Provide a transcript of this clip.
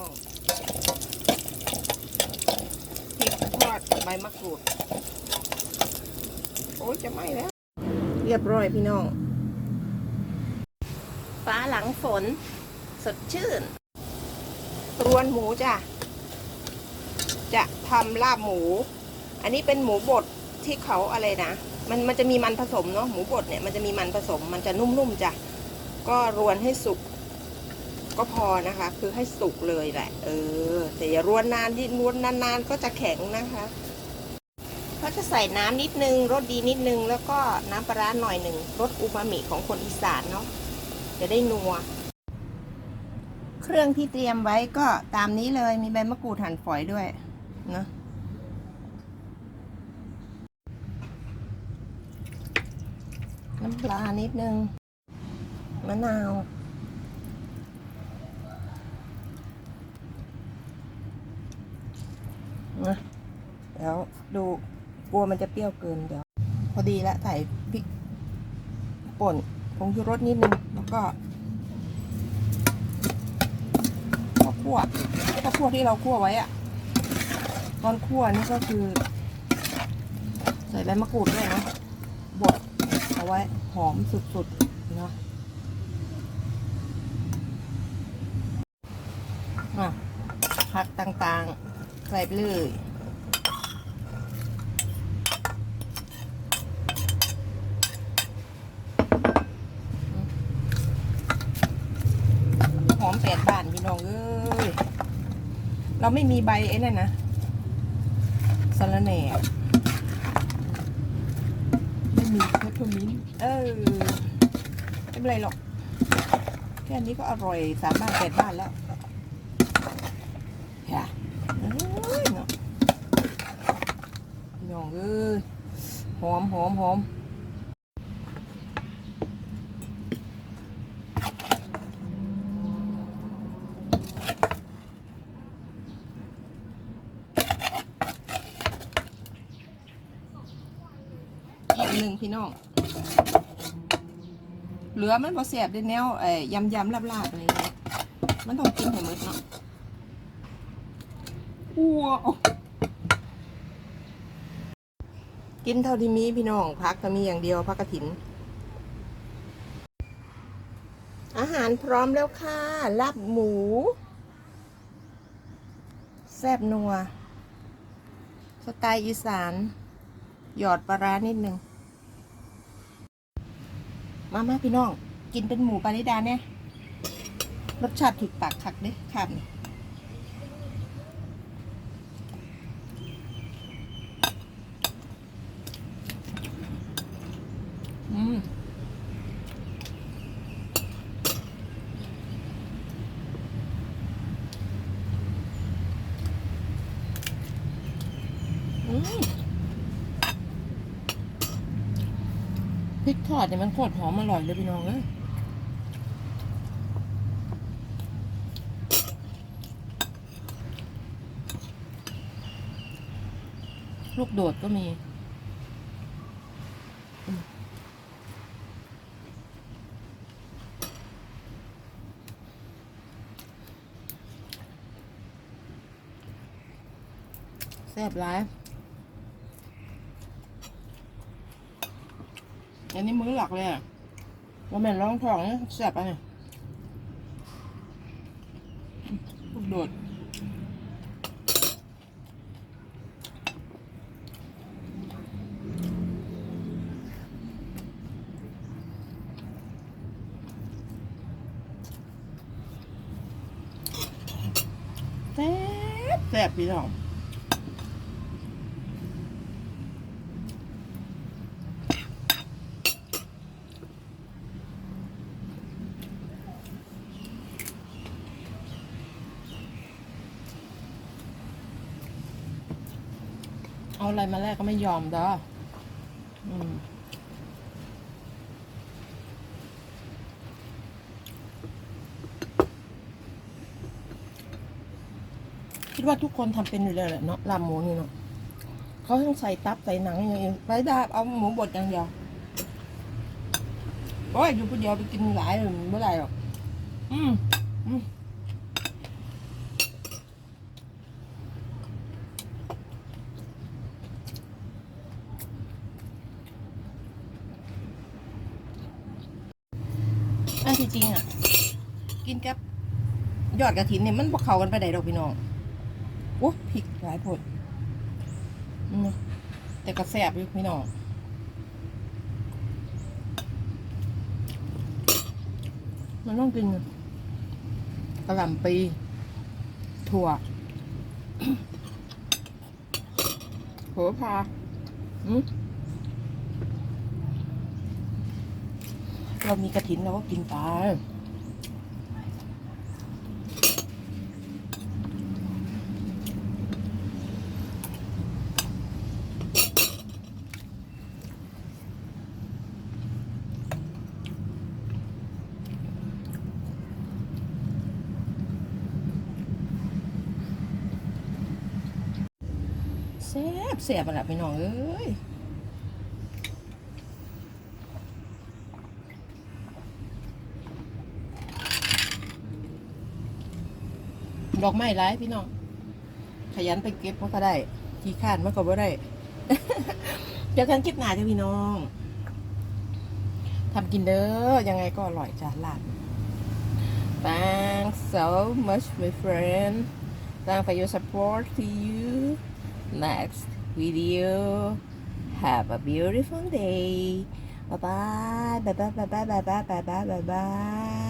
วพริกทอดใบมะกรูด โอ้ยจะไหม้แล้ว เรียบร้อยพี่น้อง ฟ้าหลังฝน สดชื่น รวนหมูจ้ะ จะทำลาบหมู อันนี้เป็นหมูบดที่เขาอะไรนะ มันมันจะมีมันผสมเนาะ หมูบดเนี่ยมันจะมีมันผสม มันจะนุ่มๆจ้ะ ก็รวนให้สุก ก็พอนะคะ คือให้สุกเลยแหละ เออ แต่อย่ารวนนานที่รวนนานๆ ก็จะแข็งนะคะเขาจะใส่น้ำนิดนึงรสดีนิดนึง แล้วก็น้ำปลาร้าหน่อยหนึ่งรสอูมามิของคนอีสานเนาะจะได้นัว เครื่องที่เตรียมไว้ก็ตามนี้เลยมีใบมะกรูดหั่นฝอยด้วยเนาะน้ำปลานิดนึงมะนาว นะเดี๋ยวดูกลัวมันจะเปรี้ยวเกินเดี๋ยว พอดีแล้วใส่พริกป่นผงชูรสนิดนึงแล้วก็ข้าวคั่วข้าวคั่วที่เราคั่วไว้อะตอนคั่วนี่ก็คือ ใส่ใบมะกรูดด้วยนะบดเอาไว้หอมสุดๆเนาะอะผักต่างๆ ใส่ไปเลยหอมแปดบ้านพี่น้องเอ้ยเราไม่มีใบไอ้นั่นนะสะระแหน่ไม่มีเพปเปอร์มินต์เออไม่เป็นไรหรอกแค่นี้ก็อร่อยสามบ้านแปดบ้านแล้วอย่าเอ้ยเนาะพี่ น้องเอ้ยหอมหอมหอมอีกหนึ่งพี่น้อง เหลือมันพอเสียบด้วยแนวเอ่ยยำยำลาบลาบอะไรมันต้องกินให้หมดเนาะว้าว กินเท่าที่มีพี่น้องพักก็มีอย่างเดียวพักกระถิน อาหารพร้อมแล้วค่ะลาบหมู แซบนัว สไตล์อีสาน หยอดปลาร้านิดนึง มามาพี่น้อง กินเป็นหมูปลานิดาเนี่ยรสชาติถูกปากคักเด้ค่ะนี่ อืมอืมพริกทอดเนี่ยมันโคตรหอมอร่อยเลยพี่น้องเอ้ยลูกโดดก็มี ซ่บร้าย อันนี้มื้อหลักเลยอะว่าแม่นร้องทองเนี่ยแซ่บอะเนี่ยลูกโดดแซ่บแซ่บพี่น้อง เอาอะไรมาแลกก็ไม่ยอมด้ออืมคิดว่าทุกคนทำเป็นอยู่แล้วแหละเนาะลาหมูนี่เนาะเขาต้องใส่ตับใส่หนังอย่างเองไปได้เอาหมูบดอย่างเดียวโอ้ยอยู่คนเดียวไปกินหลายเมื่อไรหรอกอืมอืม อันที่จริงอะ กินกับยอดกระถินเนี่ยมันบกเขากันไปได้ดอกพี่น้องโอ้พริกหลายผดอืมแต่ก็แซบอยู่พี่น้องมันต้องกินกระหล่ำปี ถั่วโหพาอืม เรามีกระถินเราก็กินไปแซ่บแซ่บอะล่ะพี่น้องเอ้ย ดอกไม้ร้ายพี่น้อง ขยันไปเก็บมันก็ได้ที่คาดมันก็บ่ได้เจอกันคลิปหน้าจ้ะพี่น้องทำกินเด้อ ยังไงก็อร่อยจ้ะหลาน Thanks so much my friend Thanks for your support to you next video have a beautiful day bye bye bye bye bye bye bye bye bye bye bye